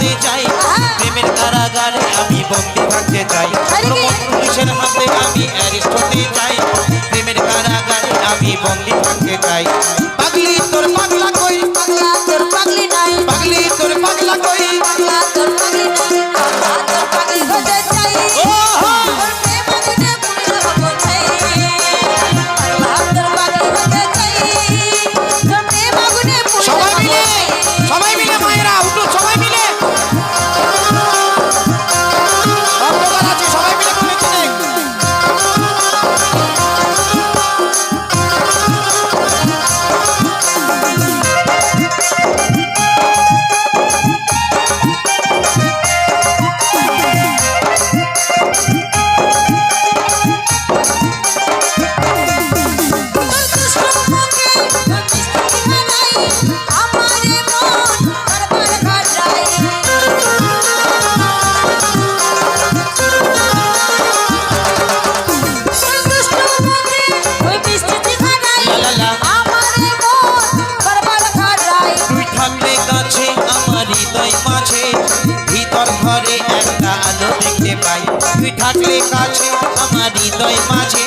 হতে চাই প্রেমের কারাগারে আমি বন্দি থাকতে চাই। পুলিশের হাতে আমি অ্যারেস্ট হতে চাই। প্রেমের কারাগারে আমি বন্দি থাকতে চাই। কাছে, আমার হৃদয় মাঝে। ভিতর ঘরে একটা আলো দেখতে পাই। তুই থাকলে কাছে আমার হৃদয় মাঝে।